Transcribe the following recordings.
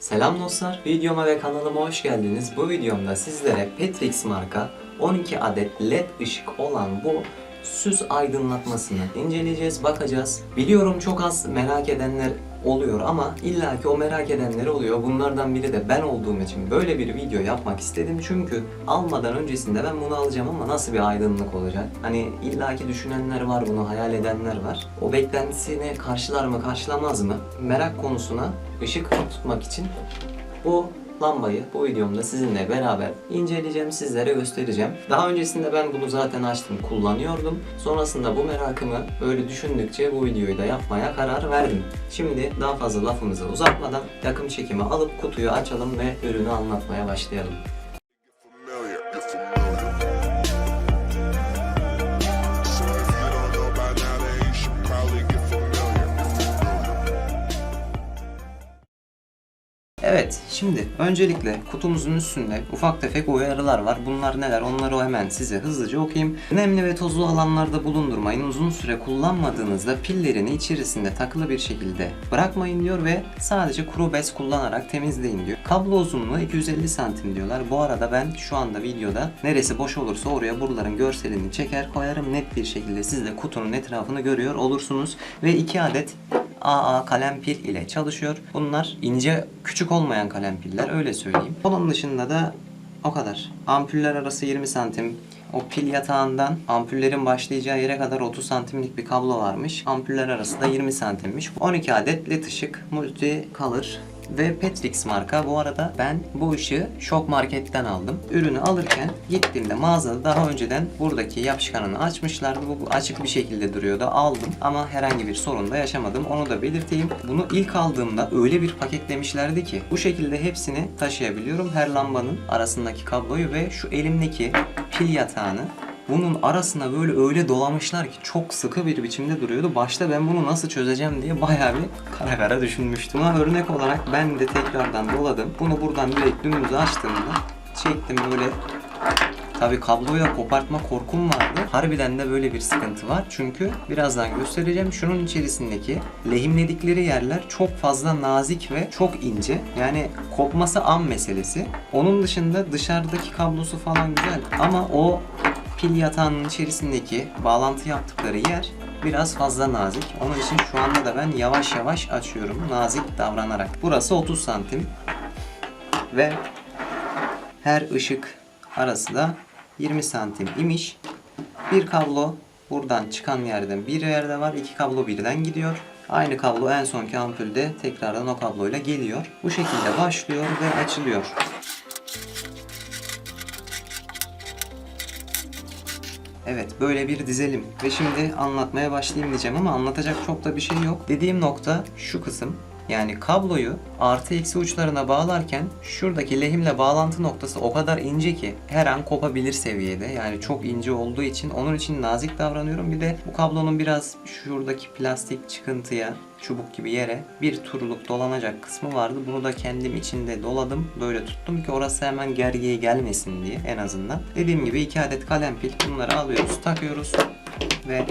Selam dostlar, videoma ve kanalıma hoş geldiniz. Bu videomda sizlere Petrix marka 12 adet led ışık olan bu süs aydınlatmasını inceleyeceğiz, bakacağız. Biliyorum çok az merak edenler oluyor ama illaki o merak edenler oluyor. Bunlardan biri de ben olduğum için böyle bir video yapmak istedim. Çünkü almadan öncesinde ben bunu alacağım ama nasıl bir aydınlık olacak? Hani illaki düşünenler var bunu, hayal edenler var. O beklentisini karşılar mı, karşılamaz mı? Merak konusuna ışık tutmak için bu lambayı bu videomda sizinle beraber inceleyeceğim, sizlere göstereceğim. Daha öncesinde ben bunu zaten açtım, kullanıyordum. Sonrasında bu merakımı böyle düşündükçe bu videoyu da yapmaya karar verdim. Şimdi daha fazla lafımızı uzatmadan yakın çekimi alıp kutuyu açalım ve ürünü anlatmaya başlayalım. Evet, şimdi öncelikle kutumuzun üstünde ufak tefek uyarılar var. Bunlar neler? Onları hemen size hızlıca okuyayım. Nemli ve tozlu alanlarda bulundurmayın. Uzun süre kullanmadığınızda pillerini içerisinde takılı bir şekilde bırakmayın diyor ve sadece kuru bez kullanarak temizleyin diyor. Kablo uzunluğu 250 santim diyorlar. Bu arada ben şu anda videoda neresi boş olursa oraya buraların görselini çeker koyarım. Net bir şekilde siz de kutunun etrafını görüyor olursunuz. Ve 2 adet AA kalem pil ile çalışıyor. Bunlar ince küçük olmayan kalem piller öyle söyleyeyim. Onun dışında da o kadar. Ampuller arası 20 santim. O pil yatağından ampullerin başlayacağı yere kadar 30 santimlik bir kablo varmış. Ampuller arası da 20 santimmiş. 12 adet led ışık multi color ve Petrix marka. Bu arada ben bu ışığı Şok Market'ten aldım. Ürünü alırken gittiğimde mağazada daha önceden buradaki yapışkanını açmışlardı. Bu açık bir şekilde duruyordu. Aldım ama herhangi bir sorun da yaşamadım. Onu da belirteyim. Bunu ilk aldığımda öyle bir paketlemişlerdi ki bu şekilde hepsini taşıyabiliyorum. Her lambanın arasındaki kabloyu ve şu elimdeki pil yatağını bunun arasına böyle öyle dolamışlar ki çok sıkı bir biçimde duruyordu. Başta ben bunu nasıl çözeceğim diye bayağı bir kara kara düşünmüştüm. Buna örnek olarak ben de tekrardan doladım. Bunu buradan direkt dümdüz açtığımda çektim böyle Tabi kabloyu da kopartma korkum vardı. Harbiden de böyle bir sıkıntı var. Çünkü birazdan göstereceğim. Şunun içerisindeki lehimledikleri yerler çok fazla nazik ve çok ince. Yani kopması an meselesi. Onun dışında dışarıdaki kablosu falan güzel. Ama o pil yatağının içerisindeki bağlantı yaptıkları yer biraz fazla nazik. Onun için şu anda da ben yavaş yavaş açıyorum. Nazik davranarak. Burası 30 santim. Ve her ışık arası da 20 santim imiş. Bir kablo buradan çıkan yerden bir yerde var. iki kablo birden gidiyor. Aynı kablo en sonki ampulde tekrardan o kabloyla geliyor. Bu şekilde başlıyor ve açılıyor. Evet böyle bir dizelim ve şimdi anlatmaya başlayayım diyeceğim ama anlatacak çok da bir şey yok. Dediğim nokta şu kısım. Yani kabloyu artı eksi uçlarına bağlarken şuradaki lehimle bağlantı noktası o kadar ince ki her an kopabilir seviyede. Yani çok ince olduğu için onun için nazik davranıyorum. Bir de bu kablonun biraz şuradaki plastik çıkıntıya çubuk gibi yere bir turluk dolanacak kısmı vardı. Bunu da kendim içinde doladım. Böyle tuttum ki orası hemen gergiye gelmesin diye en azından. Dediğim gibi iki adet kalem pil. Bunları alıyoruz, takıyoruz ve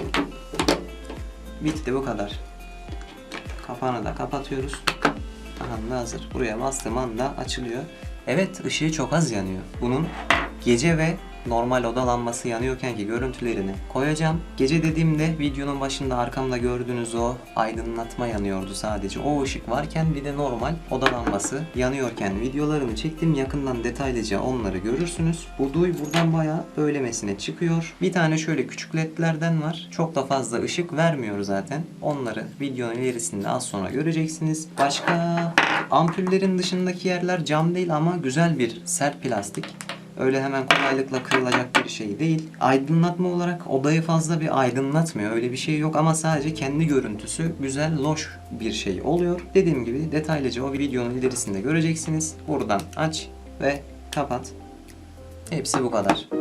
bitti bu kadar. Kapağını da kapatıyoruz. Aha hazır. Buraya bastığım anda açılıyor. Evet ışığı çok az yanıyor. Bunun gece ve normal oda lambası yanıyorken ki görüntülerini koyacağım. Gece dediğimde videonun başında arkamda gördüğünüz o aydınlatma yanıyordu sadece. O ışık varken bir de normal oda lambası yanıyorken videolarını çektim. Yakından detaylıca onları görürsünüz. Bu duy buradan bayağı böylemesine çıkıyor. Bir tane şöyle küçük ledlerden var. Çok da fazla ışık vermiyor zaten. Onları videonun ilerisinde az sonra göreceksiniz. Başka ampullerin dışındaki yerler cam değil ama güzel bir sert plastik. Öyle hemen kolaylıkla kırılacak bir şey değil. Aydınlatma olarak odayı fazla bir aydınlatmıyor. Öyle bir şey yok ama sadece kendi görüntüsü güzel, loş bir şey oluyor. Dediğim gibi detaylıca o videonun ilerisinde göreceksiniz. Buradan aç ve kapat. Hepsi bu kadar.